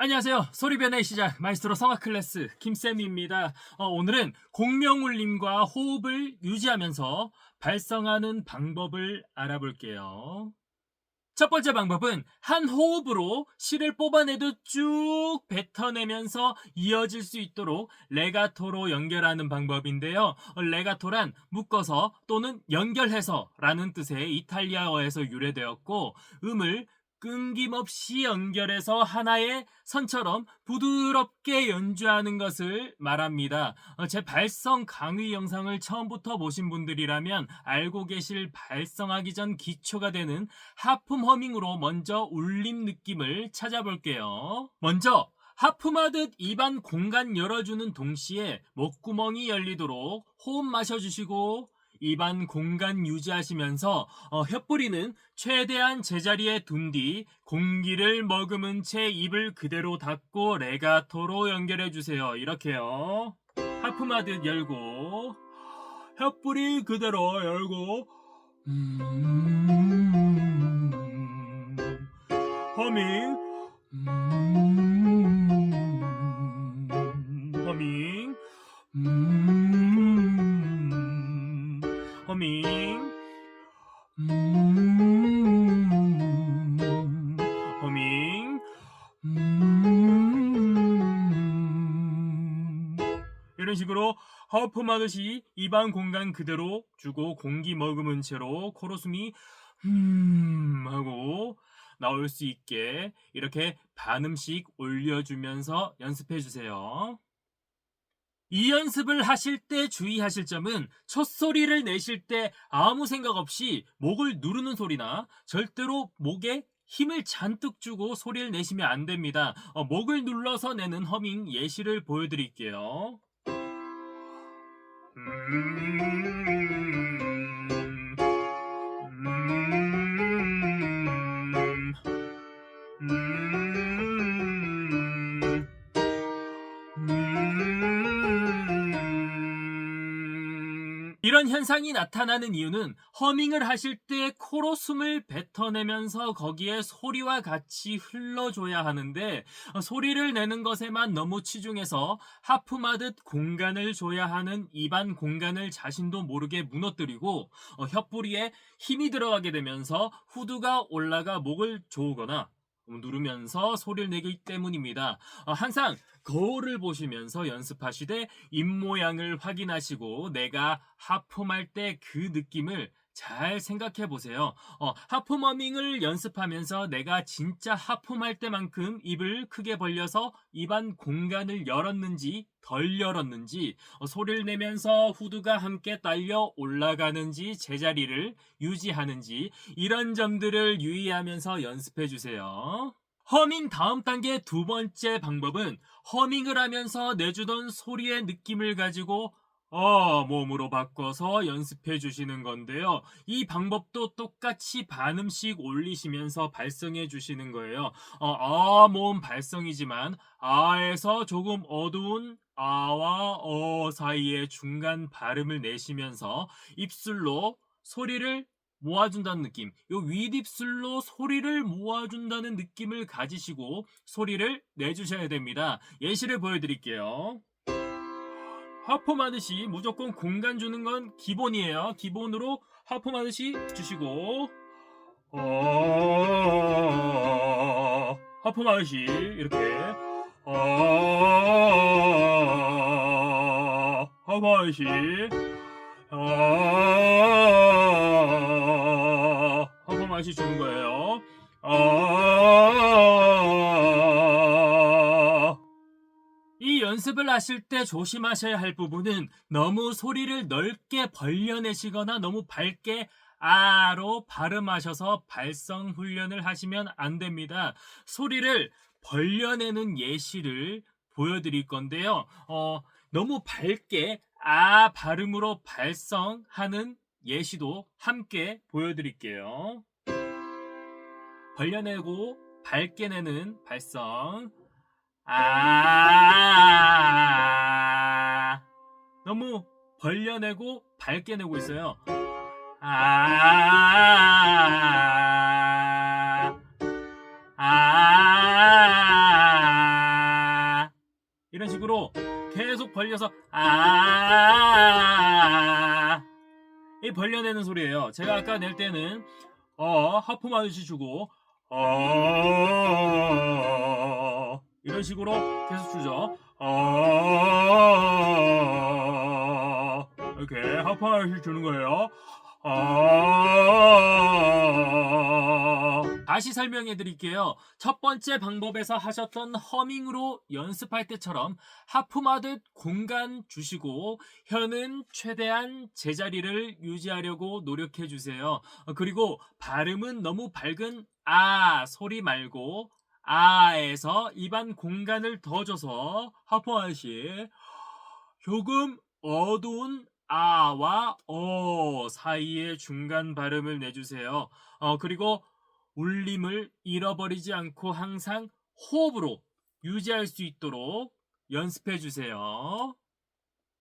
안녕하세요. 소리변의 시작 마이스트로 성악 클래스 김쌤입니다. 어, 오늘은 공명울림과 호흡을 유지하면서 발성하는 방법을 알아볼게요. 첫 번째 방법은 한 호흡으로 실을 뽑아내도 쭉 뱉어내면서 이어질 수 있도록 레가토로 연결하는 방법인데요. 어, 레가토란 묶어서 또는 연결해서 라는 뜻의 이탈리아어에서 유래되었고 음을 끊김없이 연결해서 하나의 선처럼 부드럽게 연주하는 것을 말합니다. 어, 제 발성 강의 영상을 처음부터 보신 분들이라면 알고 계실 발성하기 전 기초가 되는 하품 허밍으로 먼저 울림 느낌을 찾아볼게요. 먼저 하품하듯 입안 공간 열어주는 동시에 목구멍이 열리도록 호흡 마셔주시고 입안 공간 유지하시면서 어, 혀뿌리는 최대한 제자리에 둔 뒤 공기를 머금은 채 입을 그대로 닫고 레가토로 연결해 주세요. 이렇게요. 하품하듯 열고 혀뿌리 그대로 열고 음, 허밍 음, 허밍 음, 이런 식으로 하품하듯이 입안 공간 그대로 주고 공기 머금은 채로 코로 숨이 음 하고 나올 수 있게 이렇게 반음씩 올려주면서 연습해 주세요. 이 연습을 하실 때 주의하실 점은 첫 소리를 내실 때 아무 생각 없이 목을 누르는 소리나 절대로 목에 힘을 잔뜩 주고 소리를 내시면 안 됩니다. 어, 목을 눌러서 내는 허밍 예시를 보여드릴게요. 음, 이런 현상이 나타나는 이유는 허밍을 하실 때 코로 숨을 뱉어내면서 거기에 소리와 같이 흘러줘야 하는데 어, 소리를 내는 것에만 너무 치중해서 하품하듯 공간을 줘야 하는 입안 공간을 자신도 모르게 무너뜨리고 어, 혀뿌리에 힘이 들어가게 되면서 후두가 올라가 목을 조우거나 누르면서 소리를 내기 때문입니다. 어, 항상 거울을 보시면서 연습하시되 입 모양을 확인하시고 내가 하품할 때 그 느낌을 잘 생각해 보세요. 어, 하품 허밍을 연습하면서 내가 진짜 하품할 때만큼 입을 크게 벌려서 입안 공간을 열었는지 덜 열었는지 어, 소리를 내면서 후두가 함께 딸려 올라가는지 제자리를 유지하는지 이런 점들을 유의하면서 연습해 주세요. 허밍 다음 단계 두 번째 방법은 허밍을 하면서 내주던 소리의 느낌을 가지고 어, 몸으로 바꿔서 연습해 주시는 건데요. 이 방법도 똑같이 반음씩 올리시면서 발성해 주시는 거예요. 어, 아, 모음 발성이지만 아에서 조금 어두운 아와 어 사이에 중간 발음을 내시면서 입술로 소리를 모아준다는 느낌. 요 윗입술로 소리를 모아준다는 느낌을 가지시고 소리를 내주셔야 됩니다. 예시를 보여드릴게요. 하품하듯이 무조건 공간 주는 건 기본이에요. 기본으로 하품하듯이 주시고 어... 하품하듯이 이렇게 어... 하품하듯이 어... 하품하듯이 주는 거예요. 어... 이 연습을 하실 때 조심하셔야 할 부분은 너무 소리를 넓게 벌려내시거나 너무 밝게 아로 발음하셔서 발성 훈련을 하시면 안 됩니다. 소리를 벌려내는 예시를 보여드릴 건데요. 어, 너무 밝게 아 발음으로 발성하는 예시도 함께 보여드릴게요. 벌려내고 밝게 내는 발성. 아 너무 벌려내고 밝게 내고 있어요. 아, 아, 이런 식으로 계속 벌려서 아. 이 벌려내는 소리예요. 제가 아까 낼 때는 어 하품 하듯이 주고 어 이런 식으로 계속 주죠. 어 이렇게 하듯이 주는 거예요. 어 다시 설명해 드릴게요. 첫 번째 방법에서 하셨던 허밍으로 연습할 때처럼 하품하듯 공간 주시고 혀는 최대한 제자리를 유지하려고 노력해 주세요. 어, 그리고 발음은 너무 밝은 아 소리 말고 아에서 입안 공간을 더 줘서 하품하듯이 조금 어두운 아와 어 사이에 중간 발음을 내주세요. 어, 그리고 울림을 잃어버리지 않고 항상 호흡으로 유지할 수 있도록 연습해 주세요.